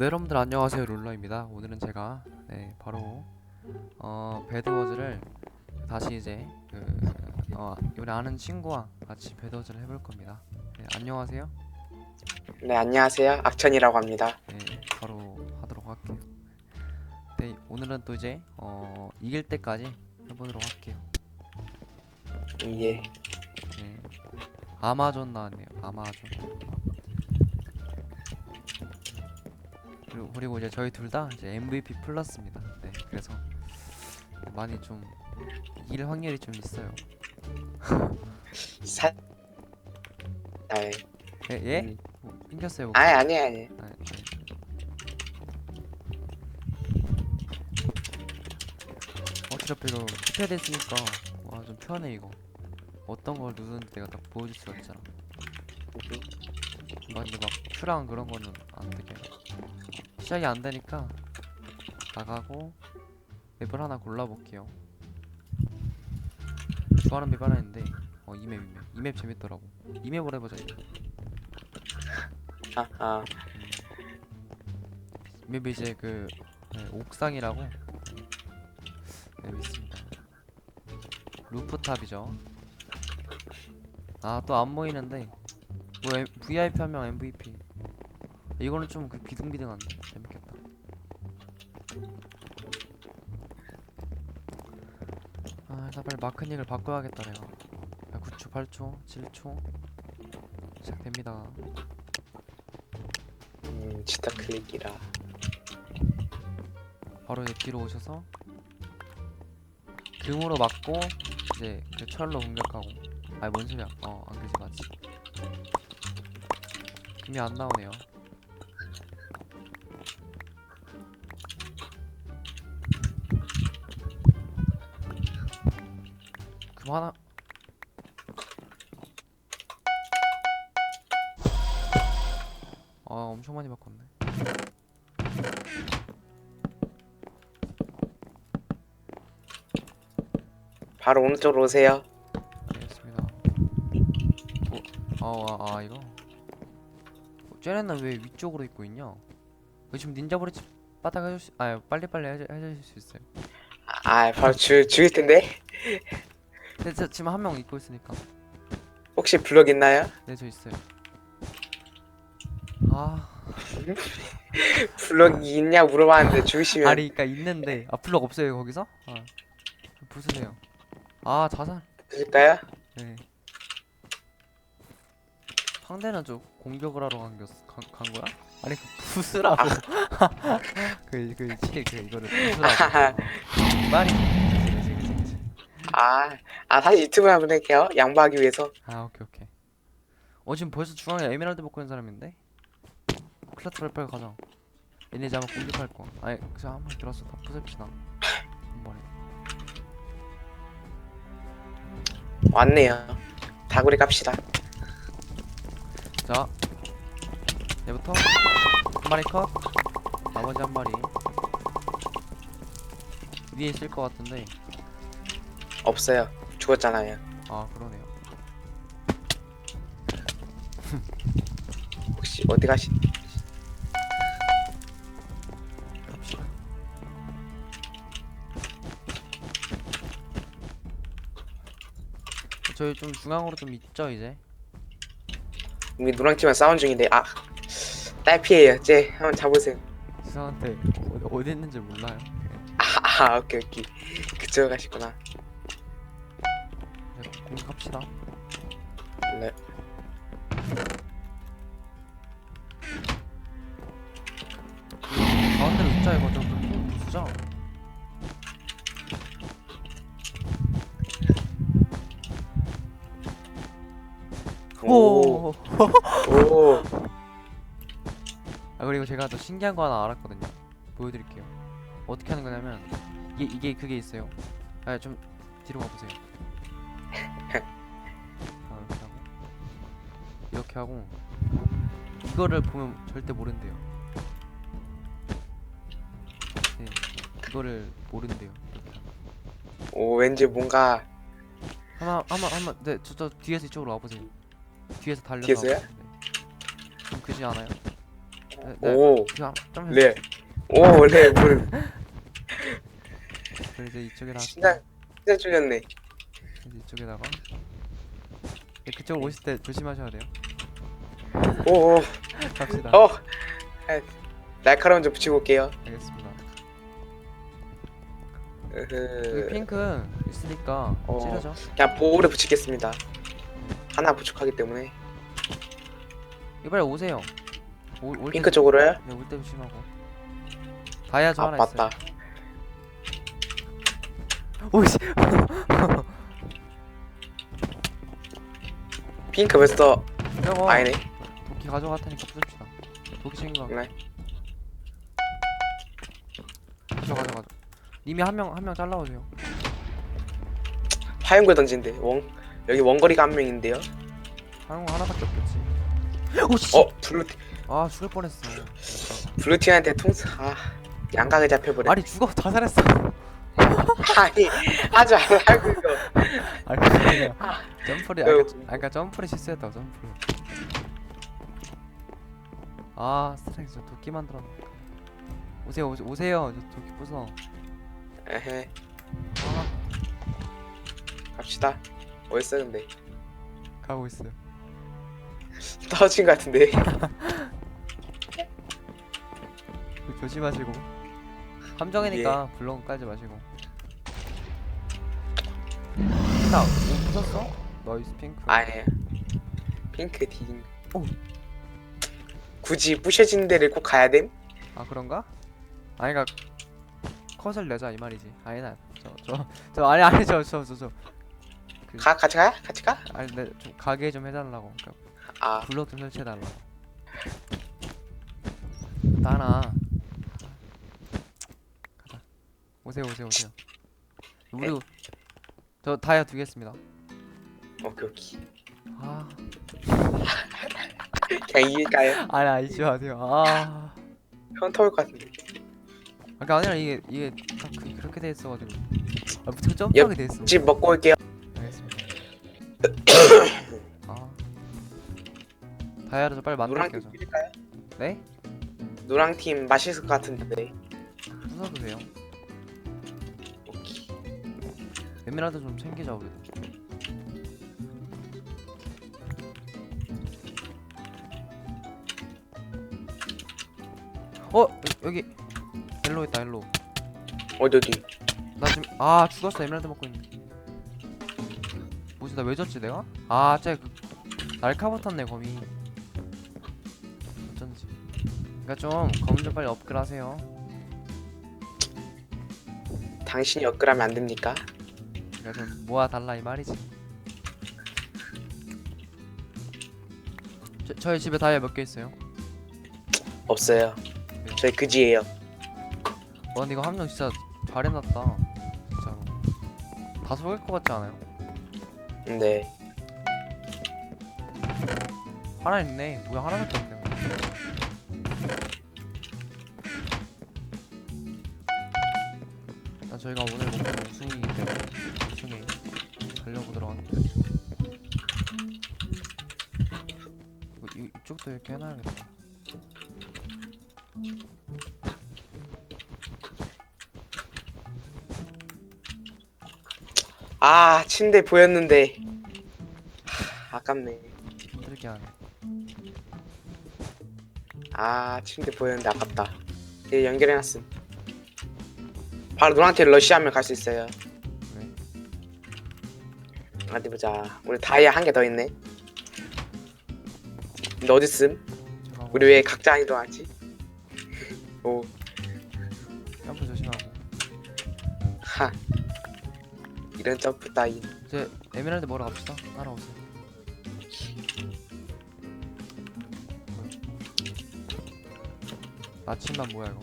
네 여러분들 안녕하세요. 룰러입니다. 오늘은 제가 네 바로 어 배드워즈를 다시 이제 그 어 우리 아는 친구와 같이 배드워즈를 해볼 겁니다. 네 안녕하세요. 네, 안녕하세요. 악천이라고 합니다. 네 바로 하도록 할게요. 네 오늘은 또 이제 어 이길 때까지 해보도록 할게요. 예. 네 아마존 나왔네요. 아마존 그리고, 그리고 이제 저희 둘 다 이제 MVP 플러스입니다 네 그래서 많이 좀 이길 확률이 좀 있어요 사... 아, 예. 예? 예? 음. 뭐, 낑겼어요 아니, 아니, 아니. 아, 네. 어차피 이거 키패드 했으니까 와 좀 편해 이거 어떤 걸 누르는지 내가 딱 보여줄 수가 있잖아 막 근데 막 큐랑 그런 거는 안 되게 시작이 안 되니까 나가고 맵을 하나 골라볼게요. 좋아하는 맵 하나 있는데 어 이맵 이맵. 이맵 재밌더라고. 이 맵으로 해보자 이거. 아, 아. 이 맵이 이제 그 네, 옥상이라고? 네 있습니다. 루프탑이죠. 아 또 안 보이는데. 뭐 M- VIP 한 명 MVP 이거는 좀 그 비등비등한데 아 일단 빨리 마크닉을 바꿔야겠다 내가 아, 9초 8초 7초. 시작됩니다. 음, 치타 클릭이라. 바로 이제 뒤로 오셔서 금으로 맞고 이제 그 철로 공격하고. 아니 뭔 소리야? 어안 그러지 마지. 금이 안 나오네요 금 하나 아 엄청 많이 바꿨네 바로 오른쪽으로 오세요. 알겠습니다. 어, 아, 아, 아 이거. 어, 쟤네는 왜 위쪽으로 입고 있냐? 왜 지금 닌자 브리치 빠딱 해줄 수, 아, 빨리 빨리 해주, 해주실 수 있어요. 아, 바로 죽, 죽일 텐데. 근데 저 지금 한 명 입고 있으니까. 혹시 블럭 있나요? 네, 저 있어요. 아, 블럭이 있냐 물어봤는데 죽이시면 아니, 그니까 있는데, 아 블럭 없어요 거기서? 아, 좀 부수세요. 아, 자살. 드릴까요? 네. 상대는 좀 공격을 하러 간, 겨, 간, 간 거야? 아니 그 부수라고 그그 그 이거를 부수라고 말이 아, 아, 다시 유튜브 한번 할게요. 양보하기 위해서. 아 오케이 오케이 어 지금 벌써 중앙에 에메랄드 먹고 있는 사람인데? 클라스 빨리 빨리 가자 얘네 이제 아마 공격할 거 아니 그냥 한번 들었어 다 부숩시다 한 번에 왔네요. 다구리 갑시다. 자 얘부터 한 마리 컷 나머지 한 마리 위에 있을 것 같은데 없어요. 죽었잖아요. 아 그러네요 혹시 어디? 갑시다 저희 좀 중앙으로 좀 있죠 이제 우리 노랑팀은 싸운 중인데, 아, 딸피예요. 쟤 한번 잡으세요. 지상한테 어디, 어디 있는지 몰라요 아, 아, 오케이, 오케이. 그쪽 가시구나. 네. 가운데로 있자 이거 좀좀 부수자 오, 오. 오. 아 그리고 제가 또 신기한 거 하나 알았거든요. 보여드릴게요. 어떻게 하는 거냐면 이게 이게 그게 있어요. 아 좀 뒤로 가보세요. 하고 이거를 보면 절대 모른대요. 네, 이거를 모른대요. 오, 왠지 뭔가 하나 한번 한번 네저 저 뒤에서 이쪽으로 와보세요. 뒤에서 달려서. 뒤에서요? 와보세요. 네. 좀 그지 않아요? 네, 네. 오, 그냥 좀 해서 레. 오, 레, 물. 그 이제 이쪽에다 진짜, 진짜 쫄렸네. 이제 이쪽에다가 네, 그쪽으로 오실 때 조심하셔야 돼요. 오, 오, 갑시다. 어. 아, 날카로운 좀 붙이고 올게요. 알겠습니다. 여기 으흐. 핑크 있으니까 어. 찌르죠. 그냥 보호를 붙이겠습니다. 하나 부족하기 때문에. 이번에 오세요. 올, 올 핑크 때, 쪽으로요? 네, 올때 조심하고. 다이아저 아, 하나 맞다. 있어요. 오씨. 핑크 벌써 저거 아니네. 도끼 가져갈 테니까 부숩시다. 도끼 챙겨. 네. 가져 가져 가져. 님이 한 명 한 명 잘라오세요. 화염구 던진대. 원 여기 원거리가 한 명인데요. 하는 거 하나밖에 없겠지. 오씨. 어, 블루 아 죽을 뻔했어. 블루팀한테 통수. 아, 양각을 잡혀버려. 아니 죽어 다 살았어. 아니, 하지 말라고 이거. 아니 그냥 점프를 그- 아까 아까 점프를 실수했다 점프를. 아 스트라이크 저 도끼 만들어. 오세요 오세, 오세요 저 도끼 부숴. 에헤, 아 갑시다. 어딨어 근데? 가고 있어요. 떨어진 것 같은데. 그 조심하시고. 함정이니까 블럭 깔지 마시고. 나옷 부쉈어? 너이스 핑크. 아예. 핑크 딘. 오. 굳이 부셔진 데를 꼭 가야 됨? 아 그런가? 아니 그니까 컷을 내자 이 말이지. 아니다 저저 저 아니 아니 저 저 저저. 가 같이 가? 같이 가? 아니 내 좀 가게 좀 해달라고. 그러니까 아, 블럭 좀 설치해달라고 나나 가자. 오세요 오세요 오세요. 우리 저 다이아 두겠습니다. 오케이 오케이. 아 그냥 이길까요? 아니 아니 잊지 마세요 아 현타 올것 같은데. 아까 아니라 이게 이게 딱 그, 그렇게 돼 있어가지고 아 무슨 점프하게 돼 있어 집 먹고 올게요. 알겠습니다. 아. 다이아를 좀 빨리 노랑 만들게요. 팀 저. 드릴까요? 네? 노랑 팀 맛있을 것 같은데. 부숴도 돼요. 오케이. 에메랄드 좀 챙기자 우리. 어 여- 여기 옐로 있다 옐로. 어디 어디? 나 지금 아 죽었어 에메랄드 먹고 있는. 뭐지 나 왜 졌지 내가? 아 진짜 그 날카 붙었네 거미. 어쩐지. 그러니까 좀 검은 좀 빨리 업글하세요. 당신이 업그라면 안 됩니까? 그러니까 좀 모아 달라 이 말이지. 저, 저희 집에 다이아 몇 개 있어요? 없어요. 저희 그지예요. 와 근데 이거 함정 진짜 잘 해놨다. 진짜로. 다 속일 것 같지 않아요? 네. 하나 있네. 뭐야 하나밖에 없네. 일단 저희가 오늘 목표는 우승이기 때문에 우승에 가려고 들어갔는데 이쪽도 이렇게 해놔야겠다. 아 침대 보였는데. 하, 아깝네. 힘들게 하네. 아 침대 보였는데 아깝다. 얘 연결해놨음. 바로 노랑팀 러시하면 갈 수 있어요. 네. 어디 보자. 우리 다이아 한 개 더 있네. 근데 어딨음? 제가 우리 왜 각자 이동하지? 이런 점프 따위. 이제 에메랄드 먹으러 갑시다. 따라오세요. 나침반 뭐야 이거?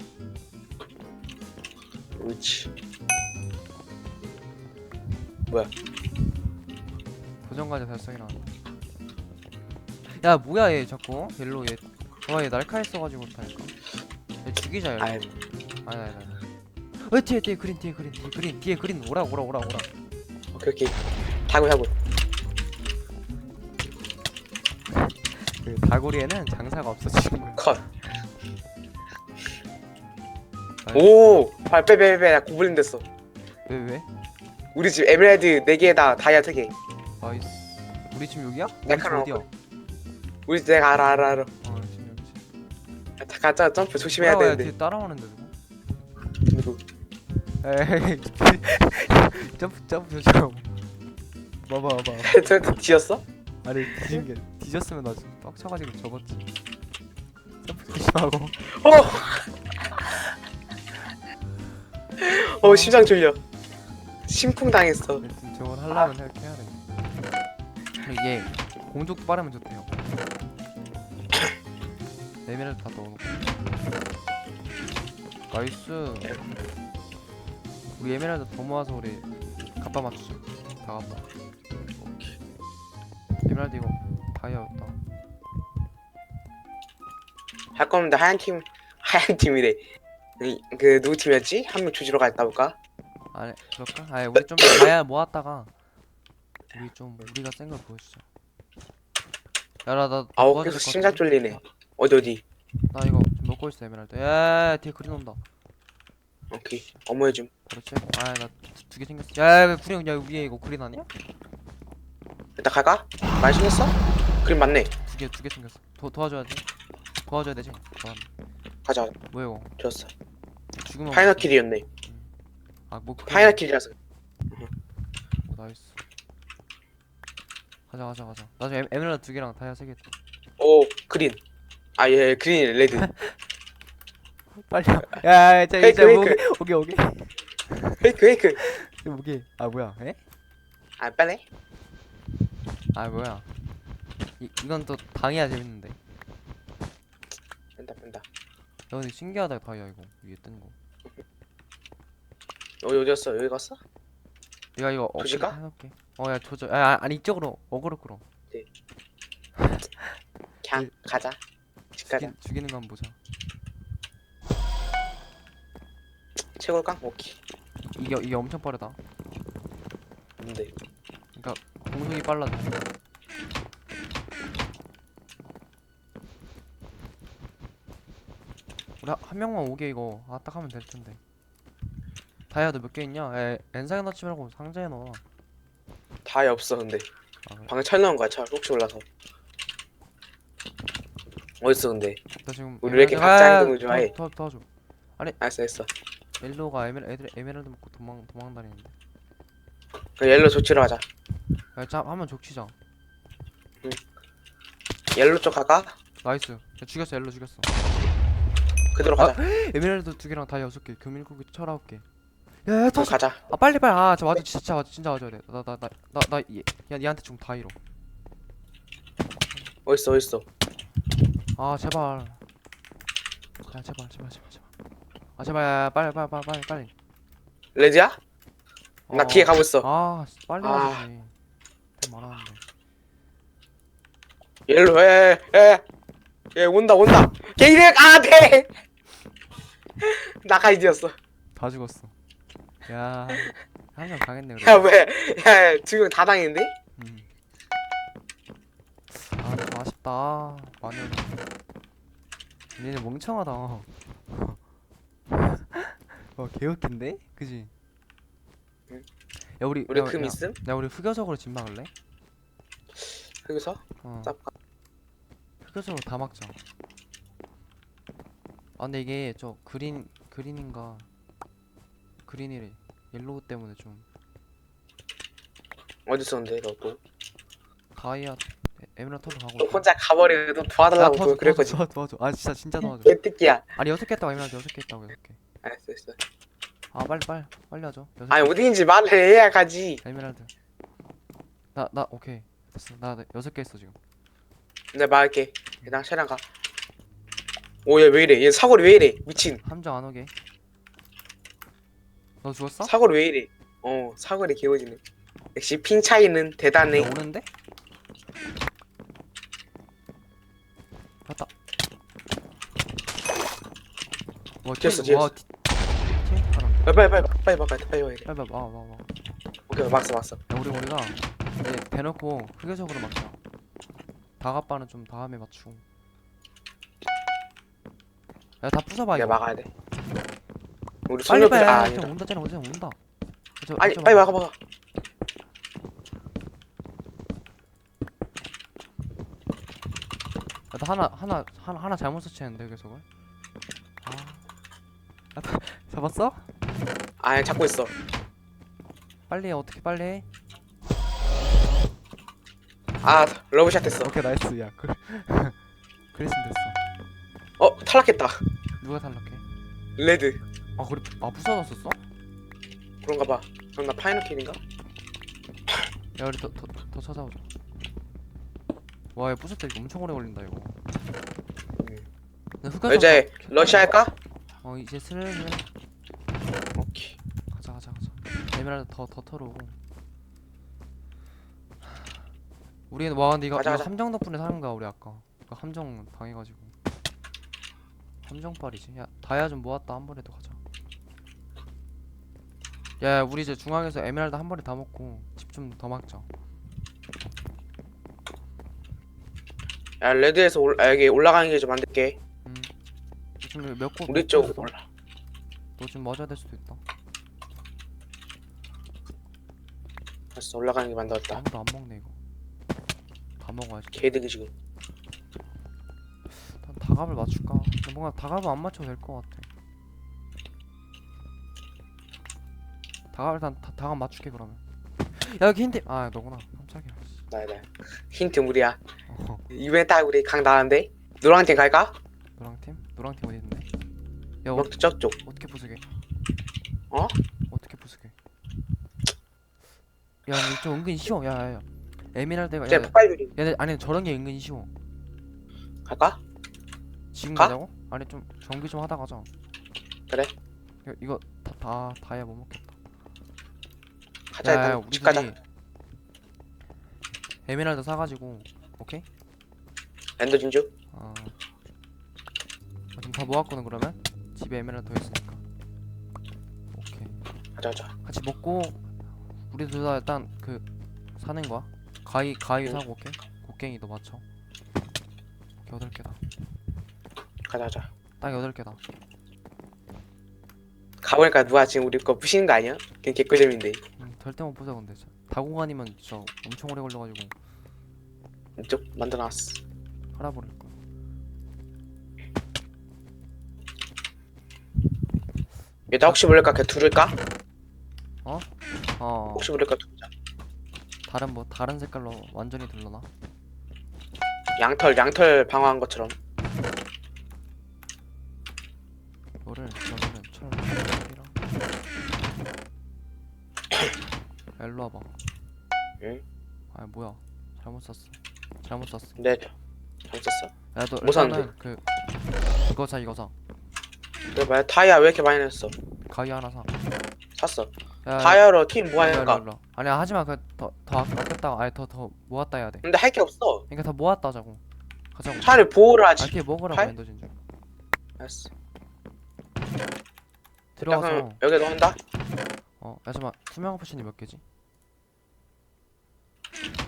우치. 도전과제 달성이 나왔다. 야 뭐야 얘 자꾸 옐로 얘. 와얘 날카했어가지고 그렇다니까. 얘 죽이자 옐로. 아니 아니 아니. 어 뒤에 뒤에 그린 뒤에 그린 뒤에 그린 뒤에 그린 오라 오라 오라 오라. 타고 하고. 그 다구리에는 장사가 없어 친구야. 컷. 오, 빨리 빼, 빼, 빼, 나 고블린 됐어. 왜 왜? 우리 집 에메랄드 4개에다 다이아 3개. 나이스. 우리 집 여기야? 우리 집 어디야? 우리 집 내가 알아, 알아, 알아. 아 지금 여기지. 아, 가자, 점프 조심해야 따라와야 되는데. 뒤에 따라오는데 누구? 누구? 에이 점프 점프 조심. 봐봐 봐봐. 저 뒤였어? 아니 뒤진 게 뒤졌으면 나 지금 빡쳐가지고 접었지. 점프 조심하고. 어, 어, 심장 졸려. 심쿵 당했어. 일단 저걸 하려면 이렇게 해야 돼. 이게 공속도 빠르면 좋대요. 에메랄드 다 넣어놓고. 나이스. 우리 에메랄드 더 모아서 우리 갑바 맞추자. 다 갑바. 에메랄드 이거 다이아였다. 할 거면 하얀 팀, 하얀 팀이래. 이- 그 누구 팀이었지? 한 명 조지러 갔다 올까? 아니 그럴까? 아니 우리 좀 다이아 모았다가 우리 좀 우리가 센 걸 보여주자. 야나 나 아우 계속 것 심장? 쫄리네. 어디 어디? 나 이거 좀 먹고 있어 에메랄드. 야 뒤에 그린 온다. 오케이. 어머 해줌. 그렇지. 아나 두 개 생겼어. 야, 야 구령 야 위에 이거 그린 아니야? 일단 갈까? 많이 생겼어? 그림 맞네. 두 개 두 개 생겼어. 도 도와줘야지. 도와줘야 되지. 도와. 가자. 뭐야 이거? 좋았어. 죽으면 파이널 킬이었네. 아뭐 그린. 파이널 킬이라서. 오, 나이스. 가자 가자 가자. 나중에 에- 에메랄드 두 개랑 다이아 세 개. 오 그린. 아예 그린 레드. 빨리. 야, 자 페이크, 이제 오게 페이크. 오게 오게. 페이크 페이크. 오게. 아 뭐야? 에? 아 빼네. 아 뭐야? 이 이건 또 당해야 재밌는데. 야 뺀다 뺀다. 근데 신기하다 다이아 이거 위에 뜨는 거. 여기 어디였어? 여기 갔어? 내가 이거 어, 조질까? 해놓을게. 어야 조져. 아 아, 아니 이쪽으로 어그로 끌어. 그냥 가자. 집 가자. 죽이, 죽이는 거 한번 보자. 채굴깡? 오케이. 이게 이게 엄청 빠르다. 뭔데? 그러니까 공속이 빨라져. 우리 한- 한 명만 오게 이거 아 딱 하면 될 텐데. 다이아도 몇개 있냐? 에 엔상에 넣지 말고 상자에 넣어. 다이 없어 근데. 아, 그래? 방금 철 넣은 거야 철. 혹시 몰라서. 어딨어 근데? 나 지금 우리 왜 이렇게 에메랄드- 각자 아, 행동을 좀 해? 도와 도와줘. 알았어 알았어. 옐로우가 에메 애들 에메랄드 먹고 도망 도망 다니는데. 그 옐로 조치러 가자. 야, 자 한번 족치자. 옐로 쪽 갈까? 나이스. 야, 죽였어 옐로 죽였어. 그대로 가자. 에메랄드 두 개랑 다이아 여섯 개, 금일고기 철 아홉 개. 야, 야, 터져. 가자. 아 빨리 빨리 아, 저 와줘 진짜 와줘 진짜 와줘야 돼. 나 나 나 나나 야, 얘한테 좀 다이로. 어딨어 어딨어? 아 제발. 아 제발 제발 제발 제발. 아 제발 야, 빨리 빨리 빨리 빨리 빨리. 레드야? 나 어. 뒤에 가고 있어. 아 빨리 아. 와야지. 좀 많았는데. 옐로 에에 예 온다 온다. 게이득 아 돼. 나가 이제였어. 다 죽었어. 야, 한명 강했네 그래. 야 왜? 야 지금 다 당했는데? 음. 아, 좀 아쉽다. 많이. 얘네 멍청하다. 와, 개웃긴데? 그지? 응. 야, 우리, 우리 야, 금 야, 있음? 야, 우리 흑여적으로 집 막을래? 여기서 어. 쌉. 흑여적으로 다 막자. 아, 근데 이게 저 그린, 그린인가. 그린이래. 옐로우 때문에 좀 어딨어 근데 너 또? 다이아, 에- 에메랄드로 가고 너 있어. 혼자 가버리고 너 도와달라고 야, 도와줘, 또. 도와줘, 도와줘. 아, 진짜, 진짜 도와줘. 개뜨기야. 아니 여섯 개 했다고 에메랄드 여섯 개 했다고 여섯 개. 알았어 알았어. 아 빨리 빨리 빨리 하죠. 여섯 아니 개. 어디인지 말을 해야 가지. 에메랄드. 나 나 오케이 됐어. 나 나 여섯 개 했어 지금. 내가 말할게. 나 차량 가. 오얘 왜 이래? 얘 사거리 왜 이래? 미친. 함정 안 오게. 너 죽었어? 사거리 왜 이래? 어 사거리 개워지네. 역시 핀 차이는 대단해. 야, 오는데? 갔다. 와 뛰었어, 뛰었어. 빨리 빨리 빨리 빨리 막아 빨리 막아. 빨리 빨리 와와 와. 오케이 막았어 막았어. 야 우리 우리가 이제 대놓고 흑여적으로 막자. 다가빠는 좀 다음에 맞추고. 야 다 부숴봐 이거. 막아야 돼. 우리 빨리 빨리 아 아, 아니다 좀 온다 쟤는 온다 온다 저, 아니 저 빨리 봐. 와가 봐 아, 나 하나 하나 하나 하나 잘못 설치했는데 계속을 아 아, 다- 잡았어? 아니 잡고 있어. 빨리 해 어떻게 빨리 해? 아 러브샷 됐어. 오케이 나이스. 야 그, 그랬으면 됐어. 어 탈락했다. 누가 탈락해? 레드. 아 그래 아 부서졌었어? 그런가 봐. 그럼 나 파이너킬인가? 야 우리 더 더 더 찾아오자. 때 이거 엄청 오래 걸린다 이거. 나 흑화 이제 러시 할까? 어 이제 슬슬 오케이 가자 가자 가자 에메랄드 더 더 털어오고. 우리는 와 근데 이거, 가자, 이거 가자. 함정 덕분에 사는 거야 우리 아까. 그 함정 당해가지고. 함정빨이지? 야 다이아 좀 모았다. 한 번에 더 가자. 야, 야 우리 이제 중앙에서 에메랄드 한 번에 다 먹고 집 좀 더 막자. 야 레드에서 올, 아, 여기 올라가는 길 좀 만들게. 음. 지금 몇곳 우리 쪽 올라. 너좀 맞아야 될 수도 있다 알았어 올라가는 길 만들었다 아무도 안 먹네 이거 다 먹어야지 개득이 지금 일단 다갑을 맞출까? 근데 뭔가 다갑을 안 맞춰도 될 것 같아. 다갑 일단 다, 다갑 맞출게 그러면. 야 여기 힌트. 아 너구나. 깜짝이야. 씨. 나야 나 힌트 무리야 어, 이번에 딱 우리 강 나왔는데 노랑 팀 갈까? 노랑 팀? 노랑 팀 어디 있는데? 야 어, 뭐 저쪽 어떻게 부수게? 어? 어떻게 부수게? 야 근데 좀 은근 쉬워. 야 야 야. 에메랄드가 야, 폭발들이 야, 야 아니 저런 게 은근 쉬워. 갈까? 지금 가? 가자고? 아니 좀 정비 좀 하다 가자. 그래. 이거, 이거 다, 다 다이아 못 먹겠다. 가자 야, 야, 일단 집 가자 우리들이 에메랄드 사가지고 오케이? 엔더 진주 아 어, 지금 다 모았거든 그러면 집에 에메랄드 더 있으니까 오케이 가자 가자 같이 먹고 우리 둘 다 일단 그 사는 거야? 가위 가위 응. 사고 오케이 곡괭이 너 맞춰. 여덟 개다. 가자 가자. 딱 여덟 개다. 가보니까 누가 지금 우리 거 부시는 거 아니야? 그냥 개꿀잼인데. 음, 절대 못 보자 근데. 진짜 다공간이면 진짜 엄청 오래 걸려가지고 이쪽 만들어놨어. 할아버릴 거야. 얘다 혹시 모를까? 그냥 두를까? 어. 혹시 모를까 두르자 다른 뭐 다른 색깔로 완전히 들러나? 양털 양털 방어한 것처럼. 이거를 철이랑 야, 일로 와봐. 응? 아 뭐야. 잘못 샀어. 잘못 샀어. 근데 잘 썼어? 야너 뭐 샀는데? 일단은 그 이거 사 이거 사. 왜 말야 타이어 왜 이렇게 많이 냈어? 가위 하나 사. 샀어 야, 타이어로 팀 일로 와, 일로. 와. 아니야 하지마. 그더더 아꼈다가 아니 더더 모았다 해야 돼. 근데 할 게 없어. 그러니까 다 모았다 하자고. 가자고. 차라리 보호를 하지. 알게 먹으라고 팔? 엔더 진주 알았어. 들어가서. 그럼 여기 넣는다? 어 야잠깐 투명한 포션이 몇 개지?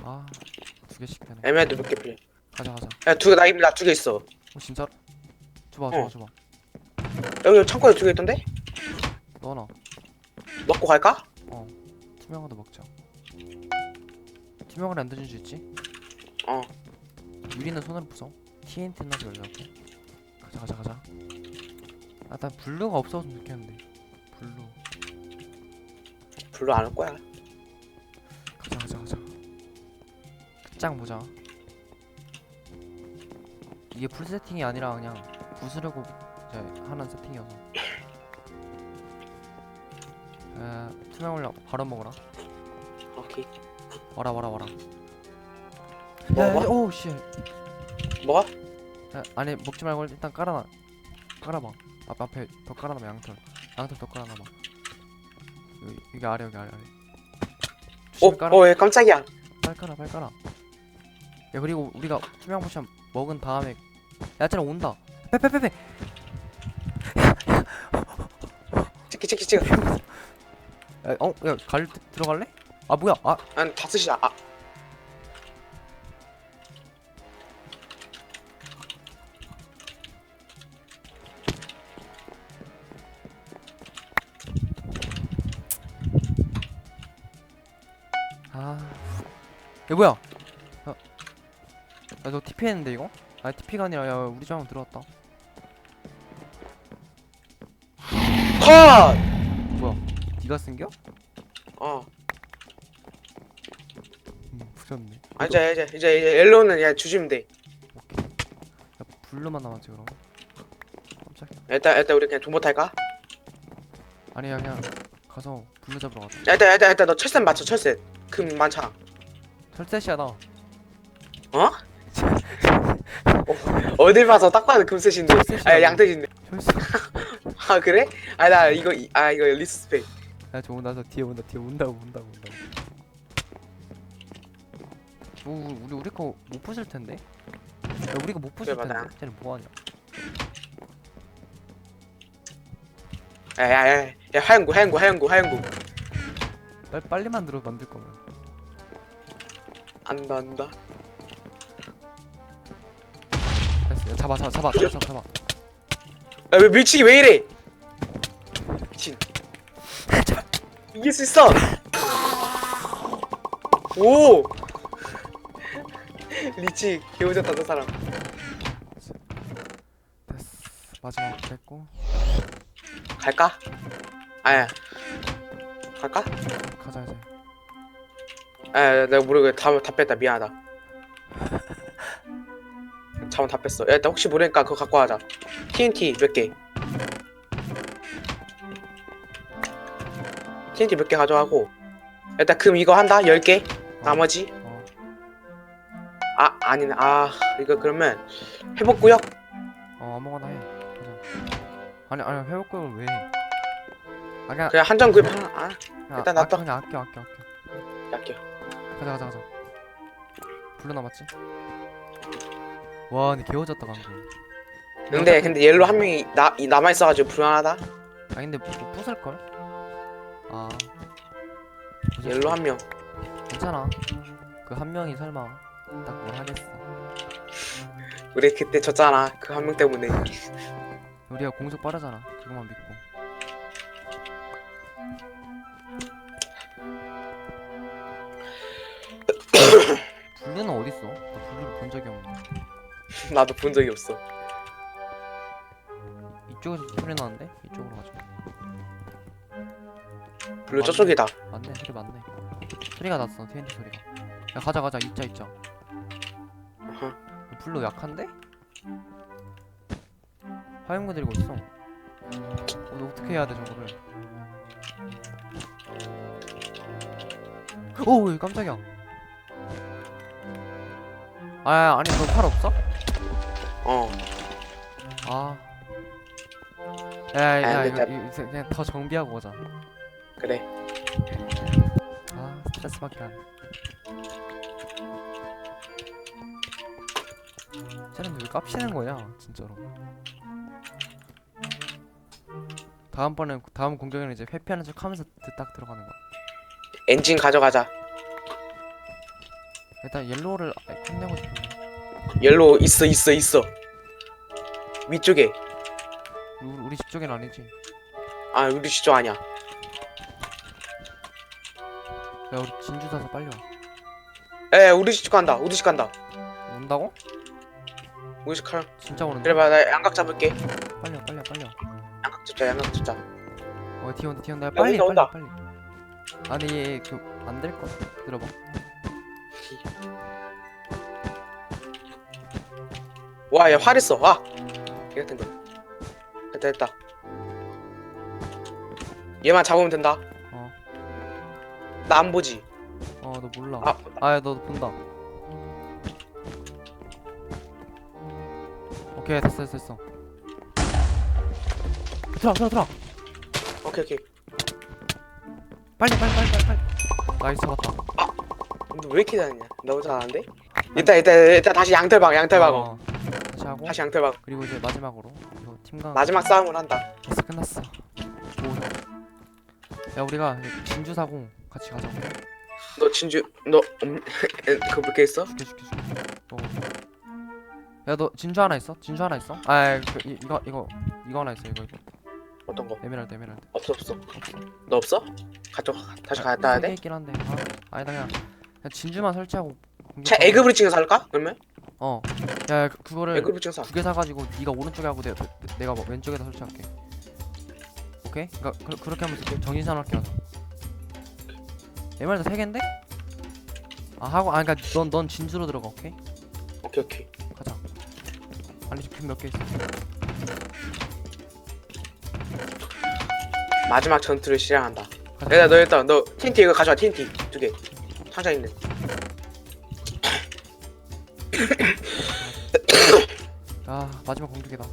아두 개씩 되네. 애매해도 몇개 필요 가자 가자. 야두개나 입나 두 개 있어. 어 진짜? 줘봐 줘봐 어. 줘봐. 여기 창고에 두 개 있던데? 넣어놔 먹고 갈까? 어 투명화도 먹자. 투명화를 안 던질 수 있지? 어. 유리는 손으로 부숴. TNT는 말자고. 가자 가자 가자. 아 난 블루가 없어서 좋겠는데. 블루. 별로 안 올 거야. 가자 가자 가자. 끝장 보자. 이게 풀 세팅이 아니라 그냥 부수려고 이제 하는 세팅이어서 에 투명 올려 바로 먹어라. 오케이. 와라 와라 와라. 뭐, 야, 뭐? 야, 오우 씨. 뭐가? 야, 아니 먹지 말고 일단 깔아놔. 깔아봐. 앞, 앞에 더 깔아놔봐 양털. 양털 더 깔아놔봐. 여기, 여기 아래 여기 아래 아래. 어? 조심히 깔아 어, 왜 깜짝이야. 빨리 깔아 빨리 깔아. 야 그리고 우리가 투명 포션 먹은 다음에 야 쟤네 온다. 빼빼빼빼. 찍기 찍기 찍기 야, 어? 야, 갈 들어갈래? 아 뭐야? 아 아니 다 쓰시자 아 아. 야 뭐야? 어. 야, 너 TP 했는데 이거? 아 TP가 아니라 야 우리 좀 들어왔다. 컷! 네가 쓴겨? 어. 음, 부셨네. 아, 이제 이제 이제 이제 옐로우는 야 주시면 돼. 오케이. 야 블루만 남았지 그럼. 깜짝이야. 일단 일단 우리 그냥 존버 탈까? 아니야 그냥 가서 블루 잡으러 가자. 야, 일단 일단 일단 너 철셋 맞춰 철셋. 금 많잖아. 철새시야 나. 어? 어딜 봐서 딱 봐도 금셋인데. 아. 철새. 아 그래? 아 나 이거 이- 아 이거 리스펙. 야저 온다 저 뒤에 온다 뒤에 온다고 온다고 온다고. 오 우리 우리 거 못 부술 텐데. 야 우리가 못 부술 그래, 맞아. 텐데. 쟤는 뭐 하냐? 야야야 야 하얀 구 하얀 구 하얀 구 하얀구. 빨리 빨리 만들어 만들 거면. 안다 안다. 됐어. 야, 잡아 잡아 잡아 잡아 잡아. 야왜 밀치기 왜 이래? 진. 이길 수 있어. 오. 리치 개우졌다 저 사람. 됐어. 마지막 됐고 갈까? 아야. 갈까? 가자 이제. 아 내가 모르게 다, 다 뺐다 미안하다. 잠은 다 뺐어. 야, 일단 혹시 모르니까 그거 갖고 하자. TNT 몇 개? TNT 몇 개 가져가고 일단 금 이거 한다 10개 나머지 어. 아 아니네 아 이거 그러면 회복구역 어 아무거나 해. 가자. 아니 아니 회복 거를 왜? 해? 아 그냥 그냥 한정 구입 하나 아 그냥 일단 아, 놔둬. 그냥 아껴 아껴 아껴. 할게요 가자 가자 가자. 블루 남았지? 와 근데 개워졌다 방금. 근데 근데 옐로 한 명이 나 이- 남아 있어가지고 불안하다 아 근데 뭐 부술 걸? 아. 옐로 걸. 한명 괜찮아. 그 한 명이 설마 딱 뭘 하겠어. 우리 그때 졌잖아 그 한 명 때문에 우리가 공속 빠르잖아. 그것만 믿고. 블루는 어디 있어? 나 블루를 본 적이 없는데. 나도 본 적이 없어 이쪽에서 소리 나는데? 이쪽으로 가자. 블루 저쪽이다 맞네, 소리 맞네. 소리가 났어, TNT 소리가. 야 가자 가자, 있자 있자. 어허. 블루 약한데? 화염구 들고 있어. 어, 너 어떻게 해야 돼 저거를? 오, 깜짝이야. 아, 아니 너 팔 없어? 어 아. 야, 야, 아, 그냥 더 정비하고 오자. 그래 아, 스트레스 받게 하네. 쟤는 왜 깝치는 거야, 진짜로. 다음번에 다음 공격에는 이제 회피하는 척 하면서 딱 들어가는 거야. 엔진 가져가자 일단 옐로우를 끝내고 싶은데. 옐로 있어 있어 있어 위쪽에 우리, 우리 집 쪽엔 아니지. 아 우리 지쪽 아니야 야, 우리 진주 사서 빨리 와. 에 우리 집 간다 우리 집 간다 온다고? 우리 집 갈. 진짜 오는데? 그래 봐 나 양각 잡을게 빨리 와, 빨리 와, 빨리 와. 양각 잡자 양각 잡자 어, 뒤에 온다, 뒤에 온다. 야, 빨리, 온다, 빨리, 온다. 빨리. 아니, 얘, 그, 안될 거야. 들어봐. 와얘 활했어 와 개같은 거 됐다 됐다 얘만 잡으면 된다 어. 나 안 보지 어, 너 몰라. 아 아, 야, 너 본다. 오케이, 됐어, 됐어, 됐어. 들어, 들어, 들어. 오케이 오케이 빨리, 빨리, 빨리, 빨리, 빨리. 나이스, 잡았다. 근데 왜 이렇게 잘하냐 너무 잘하는데 일단 일단 일단 다시 양털박 양털박 어. 어, 다시 하고. 다시 양털박 그리고 이제 마지막으로 이거 팀강. 마지막 싸움을 한다 됐어, 끝났어. 오. 야, 우리가 진주 사고 같이 가자. 너 진주 너 음, 그거 몇개 있어? 줄게, 줄게. 야, 너 진주 하나 있어? 진주 하나 있어? 아, 그, 이, 이거, 이거, 이거 하나 있어. 이거, 이거. 어떤 거? 에메랄드, 에메랄드. 없어 없어. 너 없어? 가져 다시 아, 갔다 와야 세개 돼? 있긴 한데. 아, 아니다 그냥 그냥 진주만 설치하고 자 공격하고- 에그 브리칭을 살까? 그러면? 어. 야, 그- 그거를 에그 브리칭 사두개 사가지고 네가 오른쪽에 하고 내가 내가 뭐 왼쪽에다 설치할게. 오케이? 그러니까 그, 그렇게 하면 정신사납게 하자. 에메랄드 세 개인데? 아 하고 아 그러니까 넌 넌 진주로 들어가 오케이? 오케이 오케이 가자. 아니 지금 몇개 있어? 마지막 전투를 시작한다 가자. 얘들아 너 일단 너 TNT 이거 가져와 TNT 두개 상자 있는 아 마지막 공격이다.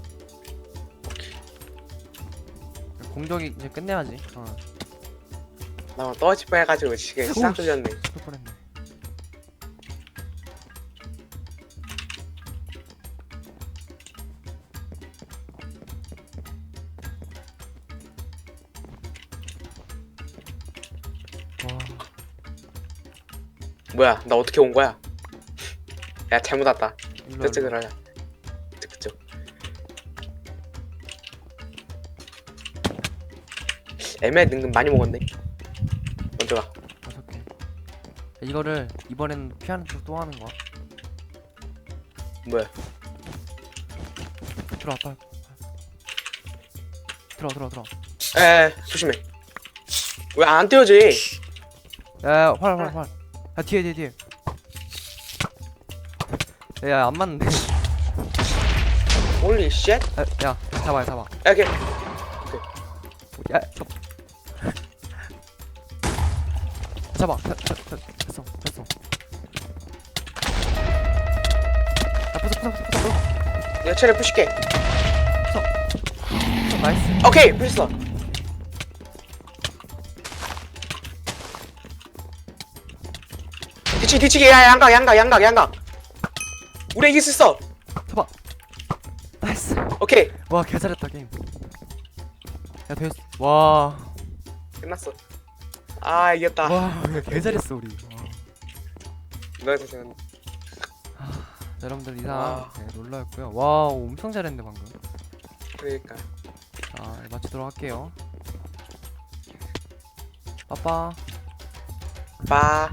공격이 이제 끝내야지. 어. 나 떨어질 뻔해가지고 지금 뻔했네. 와, 뭐야 나 어떻게 온 거야? 야 잘못 왔다. 일로 와, 저쪽으로 일로 와. 하자 그쪽 애매 능금 많이 먹었네 이거를 이번엔 피하는 쪽또 하는 거야. 뭐야 들어왔다. 들어 들어 들어. 에 조심해 왜 안 떼어지 야, 활, 활, 활. 야, 뒤에, 뒤에, 뒤에. 야, 안 맞는데. 홀리 쉣 야, 야, 잡아, 잡아. 야, 오케이 야, 잡. 잡아. 자, 자, 자, 내가 차례 푸실게 부숴. 나이스. 오케이 부셨어 뒤치기 뒤치기 야 양각 양각 양각 양각 우리 이길 수 있어 잡아. 나이스. 오케이 와, 개 잘했다 게임. 야, 됐어. 와, 끝났어 아 이겼다 와, 야, 개 잘했어 우리. 와. 는 자, 여러분들 이상 와. 네, 롤러였고요. 와, 엄청 잘했네 방금. 그러니까 자, 마치도록 할게요. 빠빠. 빠